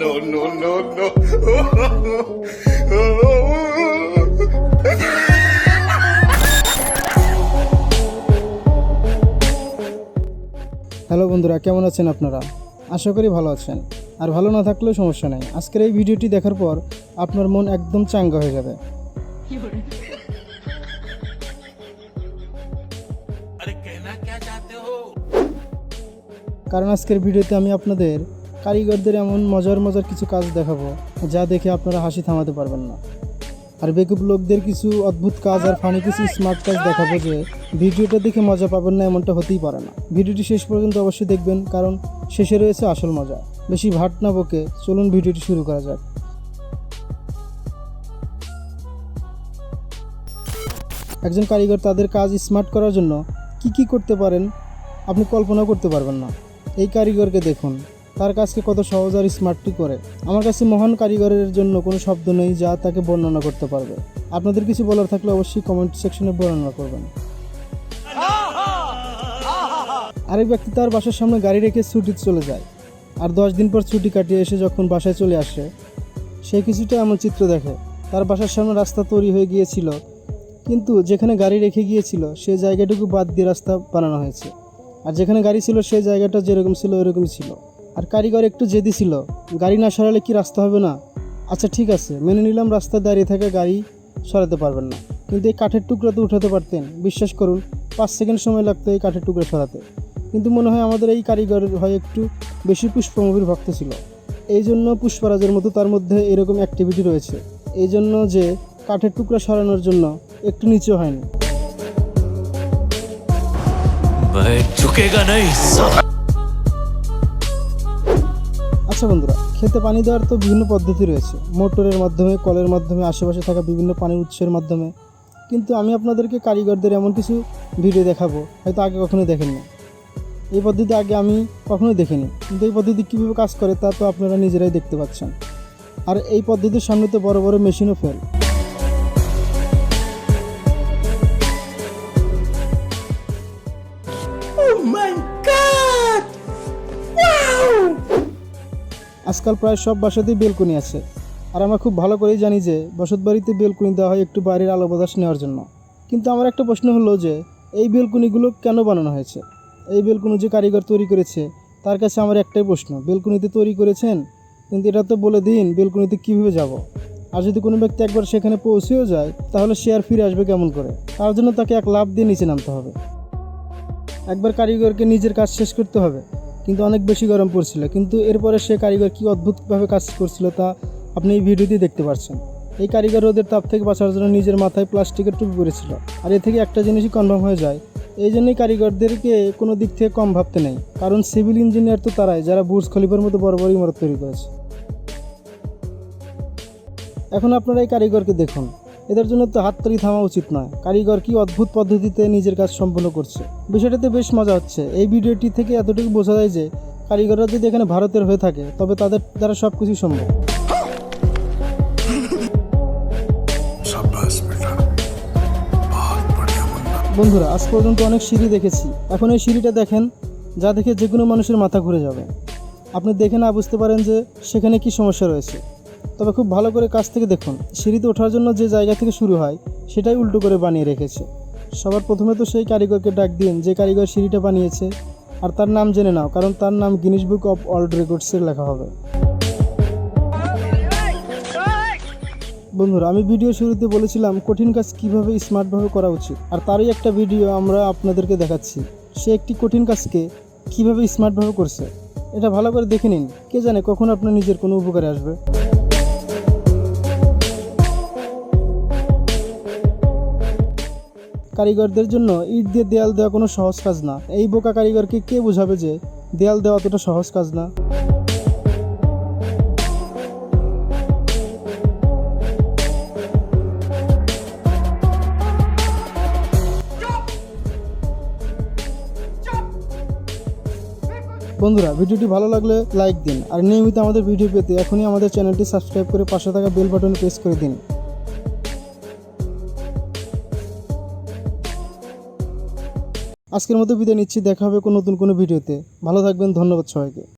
no, no, no, no. Hello বন্ধুরা কেমন আছেন আপনারা? আশা করি ভালো আছেন। আর ভালো না থাকলেও সমস্যা নেই। আজকের এই ভিডিওটি দেখার পর আপনার মন একদম চাঙ্গা হয়ে যাবে। কারণ আজকের ভিডিওতে আমি আপনাদের কারিগরদের এমন মজার মজার কিছু কাজ দেখাবো, যা দেখে আপনারা হাসি থামাতে পারবেন না। আর বেকুব লোকদের কিছু অদ্ভুত কাজ আর ফানি কিছু স্মার্ট কাজ দেখাবো যে, ভিডিওটা দেখে মজা পাবেন না এমনটা হতেই পারে না। ভিডিওটি শেষ পর্যন্ত অবশ্যই দেখবেন, কারণ শেষে রয়েছে আসল মজা। বেশি ভাট না বকে চলুন ভিডিওটি শুরু করা যাক। একজন কারিগর তাদের কাজ স্মার্ট করার জন্য কি কি করতে পারেন, আপনি কল্পনা করতে পারবেন না। এই কারিগরকে দেখুন। তার কাজকে কত সহজ আর স্মার্টলি করে। আমার কাছে মহান কারিগরের জন্য কোনো শব্দ নেই যা তাকে বর্ণনা করতে পারবে। আপনাদের কিছু বলার থাকলে অবশ্যই কমেন্ট সেকশনে বর্ণনা করবেন। আরেক ব্যক্তি তার বাসার সামনে গাড়ি রেখে ছুটি চলে যায়। আর দশ দিন পর ছুটি কাটিয়ে এসে যখন বাসায় চলে আসে, সে কিছুটা এমন চিত্র দেখে। তার বাসার সামনে রাস্তা তৈরি হয়ে গিয়েছিল। কিন্তু যেখানে গাড়ি রেখে গিয়েছিল সেই জায়গাটুকু বাদ দিয়ে রাস্তা বানানো হয়েছে। আর যেখানে গাড়ি ছিল সেই জায়গাটা যেরকম ছিল, ওরকমই ছিল। আর কারিগর একটু জেদি ছিল। গাড়ি না সরালে কি রাস্তা হবে না? আচ্ছা ঠিক আছে, মেনে নিলাম রাস্তায় দাঁড়িয়ে থাকা গাড়ি সরাতে পারবেন না। কিন্তু এই কাঠের টুকরা তো উঠাতে পারতেন। বিশ্বাস করুন, পাঁচ সেকেন্ড সময় লাগতো এই কাঠের টুকরা সরাতে। কিন্তু মনে হয় আমাদের এই কারিগর হয় একটু বেশি পুষ্পমুভির ভক্ত ছিল। এই জন্য পুষ্পরাজের মতো তার মধ্যে এরকম অ্যাক্টিভিটি রয়েছে। এই জন্য যে কাঠের টুকরা সরানোর জন্য একটু নিচু হয়নি। मैं झुकेगा नहीं साला আচ্ছা বন্ধুরা খেতে পানি দেওয়ার তো বিভিন্ন পদ্ধতি রয়েছে মোটরের মাধ্যমে কলের মাধ্যমে আশেপাশে থাকা বিভিন্ন পানির উৎসের মাধ্যমে কিন্তু আমি আপনাদেরকে কারিগরদের এমন কিছু ভিডিও দেখাবো হয়তো আগে কখনো দেখেননি এই পদ্ধতি আগে আমি কখনোই দেখিনি কিন্তু এই পদ্ধতি কীভাবে কাজ করে তা তো আপনারা নিজেরাই দেখতে পাচ্ছেন আর এই পদ্ধতির সামনে তো বড় বড় মেশিনও ফেল আজকাল প্রায় সব বাসাতেই বেলকনি আছে। আর আমরা খুব ভালো করেই জানি যে, বসত বাড়িতে বেলকনি দেওয়া হয় একটু বাইরের আলো বাতাস নেওয়ার জন্য। কিন্তু আমার একটা প্রশ্ন হলো যে, এই বেলকনিগুলো কেন বানানো হয়েছে? এই বেলকনি যে কারিগর তৈরি করেছে, তার কাছে আমার একটাই প্রশ্ন, বেলকনিতে তৈরি করেছেন? কিন্তু এটা তো বলে দিন, বেলকনিতে কীভাবে যাব? আর যদি কোনো ব্যক্তি একবার সেখানে পৌঁছেও যায়, তাহলে সে আর ফিরে আসবে কেমন করে? তার জন্য তাকে এক লাভ দিয়ে নিচে নামতে হবে। একবার কারিগরকে নিজের কাজ শেষ করতে হবে। কিন্তু অনেক বেশি গরম পড়ছিল। কিন্তু এরপরে সে কারিগর কি অদ্ভুতভাবে কাজ করছিল তা আপনি এই ভিডিওতে দেখতে পাচ্ছেন এই কারিগর রোদের তাপ থেকে বাঁচার জন্য নিজের মাথায় প্লাস্টিকের টুপি পরেছিল। আর এ থেকে একটা জিনিসই কনফার্ম হয়ে যায়, এই জন্যই কারিগরদেরকে কোনো দিক থেকে কম ভাবতে নেই। কারণ সিভিল ইঞ্জিনিয়ার তো তারাই, যারা বুর্জ খলিফার মতো বড় বড় ইমারত তৈরি করেছে। এখন আপনারা এই কারিগরকে দেখুন। এদের জন্য তো হাততালি থামা উচিত নয়। কারিগর কি অদ্ভুত পদ্ধতিতে নিজের কাজ সম্পন্ন করছে? বিষয়টাতে বেশ মজা হচ্ছে। এই ভিডিওটি থেকে এতটুকু বোঝা যায় যে কারিগররা যদি এখানে ভারতের হয়ে থাকে তবে তাদের দ্বারা সব কিছু সম্ভব বন্ধুরা আজ পর্যন্ত অনেক সিঁড়ি দেখেছি। এখন এই সিঁড়িটা দেখেন যা দেখে যে কোনো মানুষের মাথা ঘুরে যাবে। আপনি দেখে না বুঝতে পারেন যে সেখানে কি সমস্যা রয়েছে। তবে খুব ভালো করে কাছ থেকে দেখুন। সিঁড়িতে ওঠার জন্য যে জায়গা থেকে শুরু হয়, সেটাই উল্টো করে বানিয়ে রেখেছে। সবার প্রথমে তো সেই কারিগরকে ডাক দিন, যে কারিগর সিঁড়িটা বানিয়েছে। আর তার নাম জেনে নাও, কারণ তার নাম গিনিস বুক অফ ওয়ার্ল্ড রেকর্ডসে লেখা হবে। বন্ধুরা, আমি ভিডিও শুরুতে বলেছিলাম কঠিন কাজ কীভাবে স্মার্টভাবে করা উচিত, আর তারই একটা ভিডিও আমরা আপনাদেরকে দেখাচ্ছি। সে একটি কঠিন কাজকে কীভাবে স্মার্টভাবে করছে, এটা ভালো করে দেখে নিন। কে জানে কখন আপনার নিজের কোনো উপকারে আসবে। কারিগরদের জন্য ইট দিয়ে দেয়াল দেওয়া কোনো সহজ কাজ না। এই বোকা কারিগরকে কে বোঝাবে যে দেয়াল দেওয়া অতটা সহজ কাজ না? বন্ধুরা, ভিডিওটি ভালো লাগলে লাইক দিন। আর নিয়মিত আমাদের ভিডিও পেতে এখনই আমাদের চ্যানেলটি সাবস্ক্রাইব করে পাশে থাকা বেল বাটন প্রেস করে দিন। আজকের মতো বিদায় নিচ্ছি দেখা হবে কোনো নতুন কোনো ভিডিওতে। ভালো থাকবেন ধন্যবাদ সবাইকে।